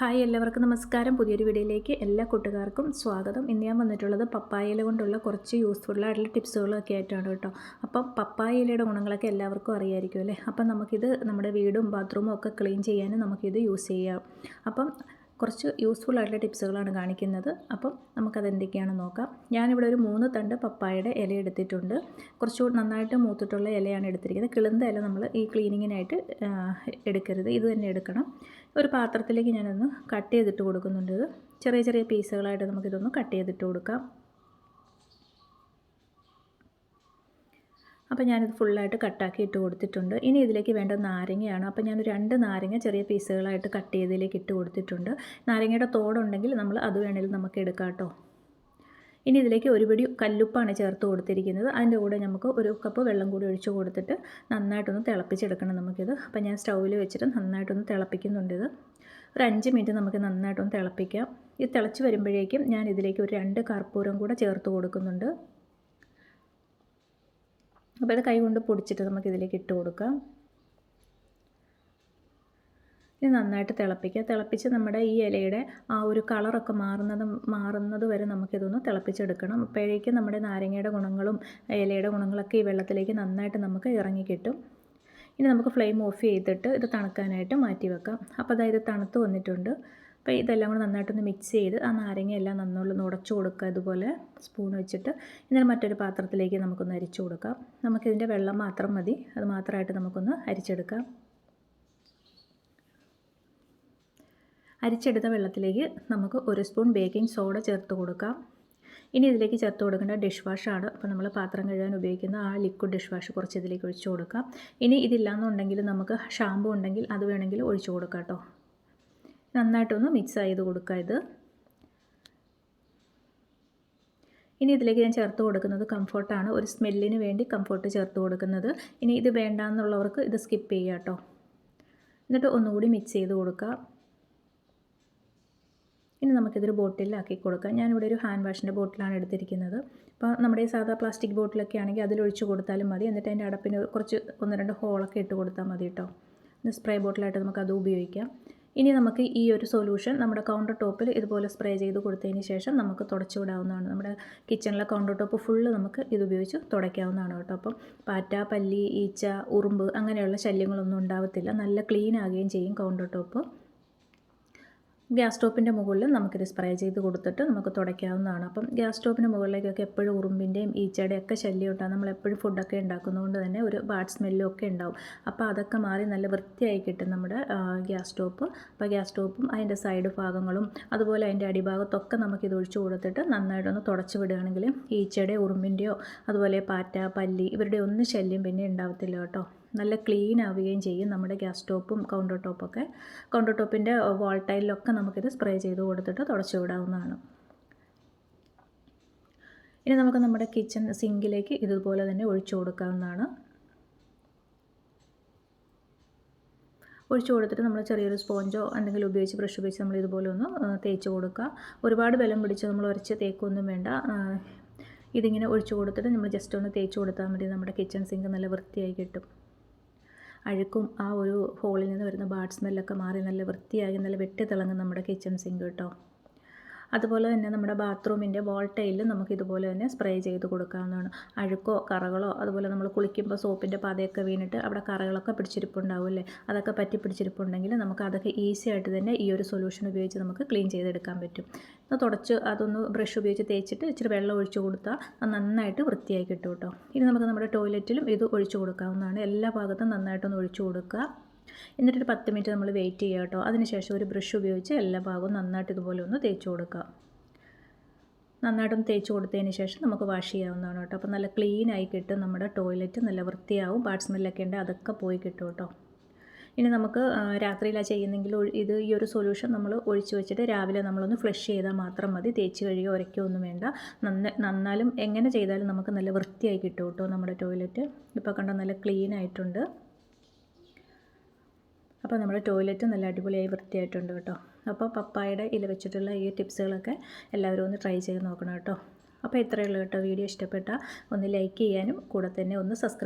Hi എല്ലാവർക്കും നമസ്കാരം. പുതിയൊരു വീഡിയോയിലേക്ക് എല്ലാ കൂട്ടുകാർക്കും സ്വാഗതം. ഇന്ന് ഞാൻ വന്നിട്ടുള്ളത് പപ്പായയില കൊണ്ടുള്ള കുറച്ച് യൂസ്ഫുള്ളായിട്ടുള്ള ടിപ്സുകളൊക്കെ ആയിട്ടാണ് കേട്ടോ. അപ്പം പപ്പായയിലയുടെ ഗുണങ്ങളൊക്കെ എല്ലാവർക്കും അറിയായിരിക്കും അല്ലേ? അപ്പം നമുക്കിത് നമ്മുടെ വീടും ബാത്റൂമും ഒക്കെ ക്ലീൻ ചെയ്യാനും നമുക്കിത് യൂസ് ചെയ്യാം. അപ്പം കുറച്ച് യൂസ്ഫുൾ ആയിട്ടുള്ള ടിപ്സുകളാണ് കാണിക്കുന്നത്. അപ്പം നമുക്കത് എന്തൊക്കെയാണെന്ന് നോക്കാം. ഞാനിവിടെ ഒരു മൂന്ന് തണ്ട് പപ്പായയുടെ ഇല എടുത്തിട്ടുണ്ട്. കുറച്ചുകൂടി നന്നായിട്ട് മൂത്തിട്ടുള്ള ഇലയാണ് എടുത്തിരിക്കുന്നത്. കിളുന്ത ഇല നമ്മൾ ഈ ക്ലീനിങ്ങിനായിട്ട് എടുക്കരുത്. ഇത് തന്നെ എടുക്കണം. ഒരു പാത്രത്തിലേക്ക് ഞാനൊന്ന് കട്ട് ചെയ്തിട്ട് കൊടുക്കുന്നുണ്ട് ഇത്. ചെറിയ ചെറിയ പീസുകളായിട്ട് നമുക്കിതൊന്ന് കട്ട് ചെയ്തിട്ട് കൊടുക്കാം. അപ്പോൾ ഞാനിത് ഫുള്ളായിട്ട് കട്ടാക്കി ഇട്ട് കൊടുത്തിട്ടുണ്ട്. ഇനി ഇതിലേക്ക് വേണ്ട നാരങ്ങയാണ്. അപ്പോൾ ഞാൻ രണ്ട് നാരങ്ങ ചെറിയ പീസുകളായിട്ട് കട്ട് ചെയ്തതിലേക്ക് ഇട്ട് കൊടുത്തിട്ടുണ്ട്. നാരങ്ങയുടെ തോടുണ്ടെങ്കിൽ നമ്മൾ അത് വേണമെങ്കിൽ നമുക്ക് എടുക്കാം കേട്ടോ. ഇനി ഇതിലേക്ക് ഒരു പിടി കല്ലുപ്പാണ് ചേർത്ത് കൊടുത്തിരിക്കുന്നത്. അതിന്റെ കൂടെ നമുക്ക് ഒരു കപ്പ് വെള്ളം കൂടി ഒഴിച്ച് കൊടുത്തിട്ട് നന്നായിട്ടൊന്ന് തിളപ്പിച്ചെടുക്കണം നമുക്കിത്. അപ്പോൾ ഞാൻ സ്റ്റൗവിൽ വെച്ചിട്ട് നന്നായിട്ടൊന്ന് തിളപ്പിക്കുന്നുണ്ട് ഇത്. ഒരു അഞ്ച് മിനിറ്റ് നമുക്ക് നന്നായിട്ടൊന്ന് തിളപ്പിക്കാം. ഇത് തിളച്ച് വരുമ്പോഴേക്കും ഞാൻ ഇതിലേക്ക് ഒരു രണ്ട് കർപ്പൂരം കൂടെ ചേർത്ത് കൊടുക്കുന്നുണ്ട്. അപ്പോൾ ഇത് കൈ കൊണ്ട് പൊടിച്ചിട്ട് നമുക്കിതിലേക്ക് ഇട്ട് കൊടുക്കാം. നന്നായിട്ട് തിളപ്പിക്കുക. തിളപ്പിച്ച് നമ്മുടെ ഈ ഇലയുടെ ആ ഒരു കളറൊക്കെ മാറുന്നത് മാറുന്നത് വരെ നമുക്കിതൊന്ന് തിളപ്പിച്ചെടുക്കണം. അപ്പോഴേക്കും നമ്മുടെ നാരങ്ങയുടെ ഗുണങ്ങളും ഇലയുടെ ഗുണങ്ങളൊക്കെ ഈ വെള്ളത്തിലേക്ക് നന്നായിട്ട് നമുക്ക് ഇറങ്ങി കിട്ടും. ഇനി നമുക്ക് ഫ്ലെയിം ഓഫ് ചെയ്തിട്ട് ഇത് തണുക്കാനായിട്ട് മാറ്റി വെക്കാം. അപ്പോൾ അതായത് തണുത്ത് വന്നിട്ടുണ്ട്. അപ്പോൾ ഇതെല്ലാം കൂടെ നന്നായിട്ടൊന്ന് മിക്സ് ചെയ്ത് ആ നാരങ്ങ എല്ലാം നന്നോളം ഉടച്ചു കൊടുക്കുക. ഇതുപോലെ സ്പൂൺ വെച്ചിട്ട്. എന്നാൽ മറ്റൊരു പാത്രത്തിലേക്ക് നമുക്കൊന്ന് അരിച്ചു കൊടുക്കാം. നമുക്കിതിന്റെ വെള്ളം മാത്രം മതി. അത് മാത്രമായിട്ട് നമുക്കൊന്ന് അരിച്ചെടുക്കാം. അരിച്ചെടുത്ത വെള്ളത്തിലേക്ക് നമുക്ക് ഒരു സ്പൂൺ ബേക്കിംഗ് സോഡ ചേർത്ത് കൊടുക്കാം. ഇനി ഇതിലേക്ക് ചേർത്ത് കൊടുക്കേണ്ട ഡിഷ് വാഷാണ്. അപ്പോൾ നമ്മൾ പാത്രം കഴുകാൻ ഉപയോഗിക്കുന്ന ആ ലിക്വിഡ് ഡിഷ് വാഷ് കുറച്ച് ഇതിലേക്ക് ഒഴിച്ചു കൊടുക്കാം. ഇനി ഇതില്ലാന്നുണ്ടെങ്കിൽ നമുക്ക് ഷാമ്പു ഉണ്ടെങ്കിൽ അത് വേണമെങ്കിൽ ഒഴിച്ചു കൊടുക്കാം കേട്ടോ. നന്നായിട്ടൊന്ന് മിക്സ് ചെയ്ത് കൊടുക്കുക ഇത്. ഇനി ഇതിലേക്ക് ഞാൻ ചേർത്ത് കൊടുക്കുന്നത് കംഫോർട്ടാണ് ഒരു സ്മെല്ലിന് വേണ്ടി കംഫോർട്ട് ചേർത്ത് കൊടുക്കുന്നത്. ഇനി ഇത് വേണ്ടാന്നുള്ളവർക്ക് ഇത് സ്കിപ്പ് ചെയ്യാം കേട്ടോ. എന്നിട്ട് ഒന്നുകൂടി മിക്സ് ചെയ്ത് കൊടുക്കുക ഇനി നമുക്കിതൊരു ബോട്ടിലാക്കി കൊടുക്കാം. ഞാനിവിടെ ഒരു ഹാൻഡ് വാഷിന്റെ ബോട്ടിലാണ് എടുത്തിരിക്കുന്നത്. അപ്പോൾ നമ്മുടെ ഈ സാധാ പ്ലാസ്റ്റിക് ബോട്ടിലൊക്കെ ആണെങ്കിൽ അതിലൊഴിച്ച് കൊടുത്താലും മതി. എന്നിട്ട് അതിന്റെ അടപ്പിന് കുറച്ച് ഒന്ന് രണ്ട് ഹോളൊക്കെ ഇട്ട് കൊടുത്താൽ മതി കേട്ടോ. സ്പ്രേ ബോട്ടിലായിട്ട് നമുക്ക് അത് ഉപയോഗിക്കാം. ഇനി നമുക്ക് ഈ ഒരു സൊല്യൂഷൻ നമ്മുടെ കൗണ്ടർ ടോപ്പിൽ ഇതുപോലെ സ്പ്രേ ചെയ്ത് കൊടുത്തതിന് ശേഷം നമുക്ക് തുടച്ചു വിടാവുന്നതാണ്. നമ്മുടെ കിച്ചണിലെ കൗണ്ടർ ടോപ്പ് ഫുള്ള് നമുക്ക് ഇതുപയോഗിച്ച് തുടയ്ക്കാവുന്നതാണ് കേട്ടോ. അപ്പം പാറ്റ പല്ലി ഈച്ച ഉറുമ്പ് അങ്ങനെയുള്ള ശല്യങ്ങളൊന്നും ഉണ്ടാവത്തില്ല. നല്ല ക്ലീൻ ആകുകയും ചെയ്യും കൗണ്ടർ ടോപ്പ്. ഗ്യാസ് സ്റ്റോപ്പിന്റെ മുകളിൽ നമുക്കിത് സ്പ്രേ ചെയ്ത് കൊടുത്തിട്ട് നമുക്ക് തുടയ്ക്കാവുന്നതാണ്. അപ്പം ഗ്യാസ് സ്റ്റോപ്പിന്റെ മുകളിലേക്കൊക്കെ എപ്പോഴും ഉറുമ്പിന്റെയും ഈച്ചയുടെയും ഒക്കെ ശല്യം ഉണ്ടാകും നമ്മൾ എപ്പോഴും ഫുഡൊക്കെ ഉണ്ടാക്കുന്നതുകൊണ്ട് തന്നെ ഒരു ബാഡ് സ്മെല്ലും ഒക്കെ ഉണ്ടാവും. അപ്പോൾ അതൊക്കെ മാറി നല്ല വൃത്തിയായി കിട്ടും നമ്മുടെ ഗ്യാസ് സ്റ്റോപ്പ്. അപ്പോൾ ഗ്യാസ് സ്റ്റോപ്പും അതിന്റെ സൈഡ് ഭാഗങ്ങളും അതുപോലെ അതിന്റെ അടിഭാഗത്തൊക്കെ നമുക്കിത് ഒഴിച്ചു കൊടുത്തിട്ട് നന്നായിട്ടൊന്ന് തുടച്ച് വിടുകയാണെങ്കിൽ ഈച്ചയുടെ ഉറുമ്പിന്റെയോ അതുപോലെ പാറ്റ പല്ലി ഇവരുടെ ഒന്നും ശല്യം പിന്നെ ഉണ്ടാവത്തില്ല കേട്ടോ. നല്ല ക്ലീൻ ആവുകയും ചെയ്യും നമ്മുടെ ഗ്യാസ് സ്റ്റോപ്പും കൗണ്ടർ ടോപ്പൊക്കെ കൗണ്ടർ ടോപ്പിന്റെ വാൾ ടൈലിലൊക്കെ നമുക്കിത് സ്പ്രേ ചെയ്ത് കൊടുത്തിട്ട് തുടച്ചു വിടാവുന്നതാണ്. ഇനി നമുക്ക് നമ്മുടെ കിച്ചൺ സിങ്കിലേക്ക് ഇതുപോലെ തന്നെ ഒഴിച്ചു കൊടുക്കാവുന്നതാണ്. ഒഴിച്ചു കൊടുത്തിട്ട് നമ്മൾ ചെറിയൊരു സ്പോഞ്ചോ എന്തെങ്കിലും ഉപയോഗിച്ച് ബ്രഷ് ഉപയോഗിച്ച് നമ്മൾ ഇതുപോലെ ഒന്ന് തേച്ച് കൊടുക്കുക. ഒരുപാട് ബലം പിടിച്ച് നമ്മൾ ഉരച്ച് തേക്കൊന്നും വേണ്ട. ഇതിങ്ങനെ ഒഴിച്ചു കൊടുത്തിട്ട് നമ്മൾ ജസ്റ്റ് ഒന്ന് തേച്ച് കൊടുത്താൽ മതി. നമ്മുടെ കിച്ചൺ സിങ്ക് നല്ല വൃത്തിയായി കിട്ടും. അഴുക്കും ആ ഒരു ഹോളിൽ നിന്ന് വരുന്ന ബാഡ് സ്മെല്ലൊക്കെ മാറി നല്ല വൃത്തിയായി നല്ല വെട്ടി തിളങ്ങും നമ്മുടെ കിച്ചൺ സിങ്ക് കേട്ടോ അതുപോലെ തന്നെ നമ്മുടെ ബാത്റൂമിന്റെ ടൈലിൽ നമുക്ക് ഇതുപോലെ തന്നെ സ്പ്രേ ചെയ്ത് കൊടുക്കാവുന്നതാണ്. അഴുക്കോ കറകളോ അതുപോലെ നമ്മൾ കുളിക്കുമ്പോൾ സോപ്പിന്റെ പതയൊക്കെ വീണിട്ട് അവിടെ കറകളൊക്കെ പിടിച്ചിരിപ്പുണ്ടാവില്ലേ അതൊക്കെ പറ്റി പിടിച്ചിരിപ്പുണ്ടെങ്കിൽ നമുക്ക് അതൊക്കെ ഈസി ആയിട്ട് തന്നെ ഈ ഒരു സൊല്യൂഷൻ ഉപയോഗിച്ച് നമുക്ക് ക്ലീൻ ചെയ്തെടുക്കാൻ പറ്റും. തുടച്ച് അതൊന്ന് ബ്രഷ് ഉപയോഗിച്ച് തേച്ചിട്ട് ഇച്ചിരി വെള്ളം ഒഴിച്ചു കൊടുത്താൽ അത് നന്നായിട്ട് വൃത്തിയായി കിട്ടും കേട്ടോ. ഇനി നമുക്ക് നമ്മുടെ ടോയ്ലറ്റിലും ഇത് ഒഴിച്ചു കൊടുക്കാവുന്നതാണ്. എല്ലാ ഭാഗത്തും നന്നായിട്ടൊന്ന് ഒഴിച്ചു കൊടുക്കുക. എന്നിട്ടൊരു പത്ത് മിനിറ്റ് നമ്മൾ വെയിറ്റ് ചെയ്യുക കേട്ടോ. അതിനുശേഷം ഒരു ബ്രഷ് ഉപയോഗിച്ച് എല്ലാ ഭാഗവും നന്നായിട്ട് ഇതുപോലെ ഒന്ന് തേച്ച് കൊടുക്കുക. നന്നായിട്ടൊന്ന് തേച്ച് കൊടുത്തതിന് ശേഷം നമുക്ക് വാഷ് ചെയ്യാവുന്നതാണ് കേട്ടോ. അപ്പോൾ നല്ല ക്ലീൻ ആയി കിട്ടും നമ്മുടെ ടോയ്ലറ്റ് നല്ല വൃത്തിയാവും ബാഡ് സ്മെല്ലൊക്കെ ഉണ്ട് അതൊക്കെ പോയി കിട്ടും കേട്ടോ. ഇനി നമുക്ക് രാത്രിയിലാണ് ചെയ്യുന്നെങ്കിൽ ഇത് ഈ ഒരു സൊല്യൂഷൻ നമ്മൾ ഒഴിച്ചു വെച്ചിട്ട് രാവിലെ നമ്മളൊന്ന് ഫ്ലഷ് ചെയ്താൽ മാത്രം മതി. തേച്ച് കഴുകിയോ ഉരയ്ക്കോ ഒന്നും വേണ്ട. നന്ന നന്നാലും എങ്ങനെ ചെയ്താലും നമുക്ക് നല്ല വൃത്തിയായി കിട്ടും കേട്ടോ നമ്മുടെ ടോയ്ലറ്റ് ഇപ്പോൾ കണ്ടോ നല്ല ക്ലീൻ ആയിട്ടുണ്ട്. അപ്പോൾ നമ്മുടെ ടോയ്ലറ്റ് നല്ല അടിപൊളിയായി വൃത്തിയായിട്ടുണ്ട് കേട്ടോ. അപ്പോൾ പപ്പായുടെ ഇല വെച്ചിട്ടുള്ള ഈ ടിപ്സുകളൊക്കെ എല്ലാവരും ഒന്ന് ട്രൈ ചെയ്ത് നോക്കണം കേട്ടോ. അപ്പോൾ ഇത്രയേ കേട്ടോ. വീഡിയോ ഇഷ്ടപ്പെട്ടാൽ ഒന്ന് ലൈക്ക് ചെയ്യാനും കൂടെ തന്നെ ഒന്ന് സബ്സ്ക്രൈബ്